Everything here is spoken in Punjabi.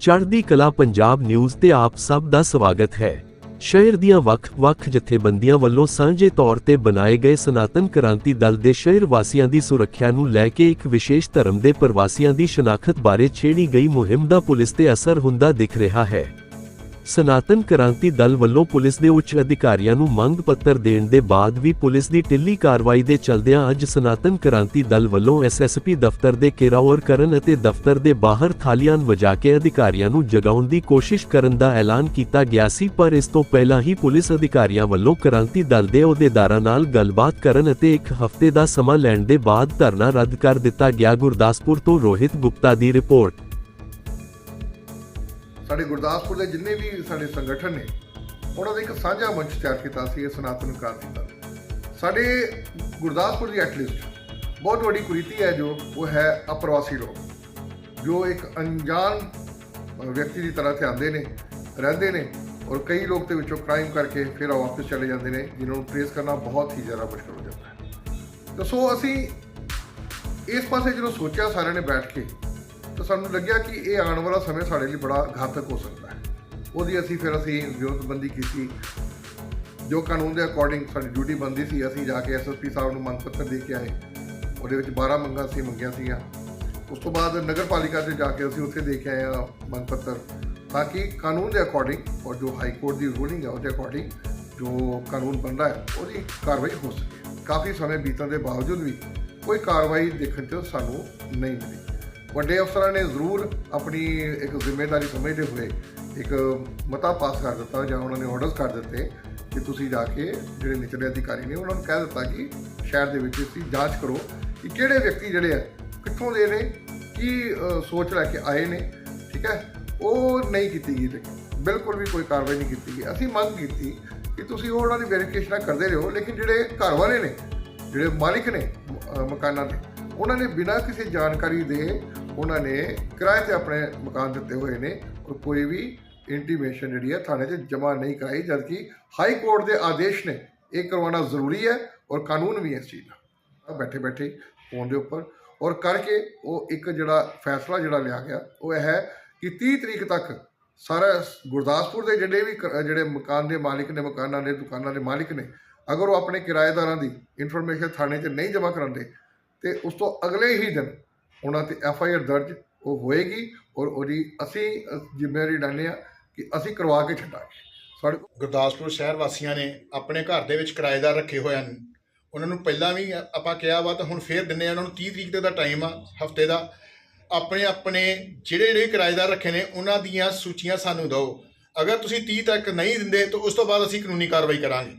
ਚੜ੍ਹਦੀ ਕਲਾ ਪੰਜਾਬ ਨਿਊਜ਼ ਤੇ ਆਪ ਸਭ ਦਾ ਸਵਾਗਤ ਹੈ। ਸ਼ਹਿਰ ਦੀਆਂ ਵੱਖ-ਵੱਖ ਜਥੇਬੰਦੀਆਂ ਵੱਲੋਂ ਸਾਂਝੇ ਤੌਰ ਤੇ ਬਣਾਏ ਗਏ ਸਨਾਤਨ ਕ੍ਰਾਂਤੀ ਦਲ ਦੇ ਸ਼ਹਿਰ ਵਾਸੀਆਂ ਦੀ ਸੁਰੱਖਿਆ ਨੂੰ ਲੈ ਕੇ ਇੱਕ ਵਿਸ਼ੇਸ਼ ਧਰਮ ਦੇ ਪ੍ਰਵਾਸੀਆਂ ਦੀ ਸ਼ਨਾਖਤ ਬਾਰੇ ਛੇੜੀ ਗਈ ਮੁਹਿੰਮ ਦਾ ਪੁਲਿਸ ਤੇ ਅਸਰ ਹੁੰਦਾ ਦਿਖ ਰਿਹਾ ਹੈ। ਸਨਾਤਨ ਕ੍ਰਾਂਤੀ ਦਲ ਵੱਲੋਂ ਪੁਲਿਸ ਦੇ ਉੱਚ ਅਧਿਕਾਰੀਆਂ ਨੂੰ ਮੰਗ ਪੱਤਰ ਦੇਣ ਦੇ ਬਾਅਦ ਵੀ ਪੁਲਿਸ ਦੀ ਢਿੱਲੀ ਕਾਰਵਾਈ ਦੇ ਚਲਦਿਆਂ ਅੱਜ ਸਨਾਤਨ ਕ੍ਰਾਂਤੀ ਦਲ ਵੱਲੋਂ ਐਸਐਸਪੀ ਦਫ਼ਤਰ ਦੇ ਘੇਰਾਓ ਕਰਨ ਅਤੇ ਦਫ਼ਤਰ ਦੇ ਬਾਹਰ ਥਾਲੀਆਂ ਵਜਾ ਕੇ ਅਧਿਕਾਰੀਆਂ ਨੂੰ ਜਗਾਉਣ ਦੀ ਕੋਸ਼ਿਸ਼ ਕਰਨ ਦਾ ਐਲਾਨ ਕੀਤਾ ਗਿਆ ਸੀ, ਪਰ ਇਸ ਤੋਂ ਪਹਿਲਾਂ ਹੀ ਪੁਲਿਸ ਅਧਿਕਾਰੀਆਂ ਵੱਲੋਂ ਕ੍ਰਾਂਤੀ ਦਲ ਦੇ ਅਹੁਦੇਦਾਰਾਂ ਨਾਲ ਗੱਲਬਾਤ ਕਰਨ ਅਤੇ ਇੱਕ ਹਫ਼ਤੇ ਦਾ ਸਮਾਂ ਲੈਣ ਦੇ ਬਾਅਦ ਧਰਨਾ ਰੱਦ ਕਰ ਦਿੱਤਾ ਗਿਆ। ਗੁਰਦਾਸਪੁਰ ਤੋਂ ਰੋਹਿਤ ਗੁਪਤਾ ਦੀ ਰਿਪੋਰਟ। ਸਾਡੇ ਗੁਰਦਾਸਪੁਰ ਦੇ ਜਿੰਨੇ ਵੀ ਸਾਡੇ ਸੰਗਠਨ ਨੇ, ਉਹਨਾਂ ਦਾ ਇੱਕ ਸਾਂਝਾ ਮੰਚ ਤਿਆਰ ਕੀਤਾ ਸੀ ਇਹ ਸਨਾਤਨ ਕ੍ਰਾਂਤੀ ਦਾ। ਸਾਡੇ ਗੁਰਦਾਸਪੁਰ ਦੀ ਐਟਲੀਸਟ ਬਹੁਤ ਵੱਡੀ ਕੁਰੀਤੀ ਹੈ ਜੋ, ਉਹ ਹੈ ਅਪਰਵਾਸੀ ਲੋਕ, ਜੋ ਇੱਕ ਅਣਜਾਣ ਵਿਅਕਤੀ ਦੀ ਤਰ੍ਹਾਂ ਇੱਥੇ ਆਉਂਦੇ ਨੇ, ਰਹਿੰਦੇ ਨੇ ਔਰ ਕਈ ਲੋਕ ਤੇ ਵਿੱਚੋਂ ਕ੍ਰਾਈਮ ਕਰਕੇ ਫਿਰ ਉਹ ਵਾਪਸ ਚਲੇ ਜਾਂਦੇ ਨੇ, ਜਿਨ੍ਹਾਂ ਨੂੰ ਟ੍ਰੇਸ ਕਰਨਾ ਬਹੁਤ ਹੀ ਜ਼ਿਆਦਾ ਮੁਸ਼ਕਲ ਹੋ ਜਾਂਦਾ ਹੈ। ਤਾਂ ਸੋ ਅਸੀਂ ਇਸ ਪਾਸੇ ਜਦੋਂ ਸੋਚਿਆ ਸਾਰਿਆਂ ਨੇ ਬੈਠ ਕੇ ਤਾਂ ਸਾਨੂੰ ਲੱਗਿਆ ਕਿ ਇਹ ਆਉਣ ਵਾਲਾ ਸਮੇਂ ਸਾਡੇ ਲਈ ਬੜਾ ਘਾਤਕ ਹੋ ਸਕਦਾ ਹੈ। ਉਹਦੀ ਅਸੀਂ ਫਿਰ ਅਸੀਂ ਵਿਉਂਤਬੰਦੀ ਕੀਤੀ। ਜੋ ਕਾਨੂੰਨ ਦੇ ਅਕੋਰਡਿੰਗ ਸਾਡੀ ਡਿਊਟੀ ਬੰਦੀ ਸੀ, ਅਸੀਂ ਜਾ ਕੇ ਐਸਐਸਪੀ ਸਾਹਿਬ ਨੂੰ ਮੰਗ ਪੱਤਰ ਦੇ ਕੇ ਆਏ। ਉਹਦੇ ਵਿੱਚ 12 ਮੰਗਾਂ ਸੀ ਮੰਗੀਆਂ ਸੀਗੀਆਂ। ਉਸ ਤੋਂ ਬਾਅਦ ਨਗਰ ਪਾਲਿਕਾ 'ਚ ਜਾ ਕੇ ਅਸੀਂ ਉੱਥੇ ਦੇ ਕੇ ਆਏ ਹਾਂ ਮੰਗ ਪੱਤਰ। ਤਾਂ ਕਿ ਕਾਨੂੰਨ ਦੇ ਅਕੋਰਡਿੰਗ ਔਰ ਜੋ ਹਾਈ ਕੋਰਟ ਦੀ ਰੂਲਿੰਗ ਹੈ ਉਹਦੇ ਅਕੋਰਡਿੰਗ ਜੋ ਕਾਨੂੰਨ ਬਣਦਾ ਹੈ, ਉਹਦੀ ਕਾਰਵਾਈ ਹੋ ਸਕੇ। ਕਾਫੀ ਸਮੇਂ ਬੀਤਣ ਦੇ ਬਾਵਜੂਦ ਵੀ ਕੋਈ ਕਾਰਵਾਈ ਦੇਖਣ 'ਚ ਸਾਨੂੰ ਨਹੀਂ ਮਿਲੀ। ਵੱਡੇ ਅਫਸਰਾਂ ਨੇ ਜ਼ਰੂਰ ਆਪਣੀ ਇੱਕ ਜ਼ਿੰਮੇਵਾਰੀ ਸਮਝਦੇ ਹੋਏ ਇੱਕ ਮਤਾ ਪਾਸ ਕਰ ਦਿੱਤਾ ਜਾਂ ਉਹਨਾਂ ਨੇ ਆਰਡਰਸ ਕਰ ਦਿੱਤੇ ਕਿ ਤੁਸੀਂ ਜਾ ਕੇ ਜਿਹੜੇ ਨਿਚਲੇ ਅਧਿਕਾਰੀ ਨੇ ਉਹਨਾਂ ਨੂੰ ਕਹਿ ਦਿੱਤਾ ਕਿ ਸ਼ਹਿਰ ਦੇ ਵਿੱਚ ਇਸ ਦੀ ਜਾਂਚ ਕਰੋ ਕਿ ਕਿਹੜੇ ਵਿਅਕਤੀ ਜਿਹੜੇ ਆ, ਕਿੱਥੋਂ ਦੇ ਨੇ, ਕੀ ਸੋਚ ਲੈ ਕੇ ਆਏ ਨੇ, ਠੀਕ ਹੈ? ਉਹ ਨਹੀਂ ਕੀਤੀ ਗਈ ਲੇਕਿਨ ਬਿਲਕੁਲ ਵੀ ਕੋਈ ਕਾਰਵਾਈ ਨਹੀਂ ਕੀਤੀ ਗਈ। ਅਸੀਂ ਮੰਗ ਕੀਤੀ ਕਿ ਤੁਸੀਂ ਉਹਨਾਂ ਦੀ ਵੈਰੀਫਿਕੇਸ਼ਨ ਕਰਦੇ ਰਹੋ, ਲੇਕਿਨ ਜਿਹੜੇ ਘਰ ਵਾਲੇ ਨੇ, ਜਿਹੜੇ ਮਾਲਿਕ ਨੇ ਮਕਾਨਾਂ ਦੇ ਉਹਨਾਂ ਨੇ ਬਿਨਾਂ ਕਿਸੇ ਜਾਣਕਾਰੀ ਦੇ ਉਹਨਾਂ ਨੇ ਕਿਰਾਏ ਤੇ ਆਪਣੇ ਮਕਾਨ ਦਿੱਤੇ ਹੋਏ ਨੇ ਔਰ ਕੋਈ ਵੀ ਇੰਟੀਮੇਸ਼ਨ ਜਿਹੜੀ ਹੈ ਥਾਣੇ 'ਚ ਜਮ੍ਹਾਂ ਨਹੀਂ ਕਰਾਈ, ਜਦਕਿ ਹਾਈ ਕੋਰਟ ਦੇ ਆਦੇਸ਼ ਨੇ ਇਹ ਕਰਵਾਉਣਾ ਜ਼ਰੂਰੀ ਹੈ ਔਰ ਕਾਨੂੰਨ ਵੀ ਇਸ ਚੀਜ਼ ਦਾ। ਬੈਠੇ ਬੈਠੇ ਫੋਨ ਦੇ ਉੱਪਰ। ਔਰ ਕਰਕੇ ਉਹ ਇੱਕ ਜਿਹੜਾ ਫੈਸਲਾ ਜਿਹੜਾ ਲਿਆ ਗਿਆ, ਉਹ ਇਹ ਹੈ ਕਿ 30 ਤਰੀਕ ਤੱਕ ਸਾਰਾ ਗੁਰਦਾਸਪੁਰ ਦੇ ਜਿਹੜੇ ਵੀ ਕ- ਜਿਹੜੇ ਮਕਾਨ ਦੇ ਮਾਲਿਕ ਨੇ, ਮਕਾਨਾਂ ਦੇ, ਦੁਕਾਨਾਂ ਦੇ ਮਾਲਕ ਨੇ, ਅਗਰ ਉਹ ਆਪਣੇ ਕਿਰਾਏਦਾਰਾਂ ਦੀ ਇਨਫੋਰਮੇਸ਼ਨ ਥਾਣੇ 'ਚ ਨਹੀਂ ਜਮ੍ਹਾਂ ਕਰਾਉਂਦੇ ਤੇ ਉਸ ਤੋਂ ਅਗਲੇ ਹੀ ਦਿਨ ਉਹਨਾਂ ਤੇ ਐਫ ਆਈ ਆਰ ਦਰਜ ਉਹ ਹੋਏਗੀ ਔਰ ਉਹਦੀ ਅਸੀਂ ਜ਼ਿੰਮੇਵਾਰੀ ਲੈਂਦੇ ਹਾਂ ਕਿ ਅਸੀਂ ਕਰਵਾ ਕੇ ਛੱਡਾਂਗੇ। ਸਾਡੇ ਗੁਰਦਾਸਪੁਰ ਸ਼ਹਿਰ ਵਾਸੀਆਂ ਨੇ ਆਪਣੇ ਘਰ ਦੇ ਵਿੱਚ ਕਿਰਾਏਦਾਰ ਰੱਖੇ ਹੋਏ ਹਨ। ਉਹਨਾਂ ਨੂੰ ਪਹਿਲਾਂ ਵੀ ਆਪਾਂ ਕਿਹਾ ਵਾ ਤਾਂ ਹੁਣ ਫੇਰ ਦਿੰਨੇ ਆ ਉਹਨਾਂ ਨੂੰ 30 ਤਰੀਕ ਤੱਕ ਦਾ ਟਾਈਮ ਆ ਹਫ਼ਤੇ ਦਾ। ਆਪਣੇ ਆਪਣੇ ਜਿਹੜੇ ਜਿਹੜੇ ਕਿਰਾਏਦਾਰ ਰੱਖੇ ਨੇ, ਉਹਨਾਂ ਦੀਆਂ ਸੂਚੀਆਂ ਸਾਨੂੰ ਦਿਓ। ਅਗਰ ਤੁਸੀਂ 30 ਤੱਕ ਨਹੀਂ ਦਿੰਦੇ ਤਾਂ ਉਸ ਤੋਂ ਬਾਅਦ ਅਸੀਂ ਕਾਨੂੰਨੀ ਕਾਰਵਾਈ ਕਰਾਂਗੇ।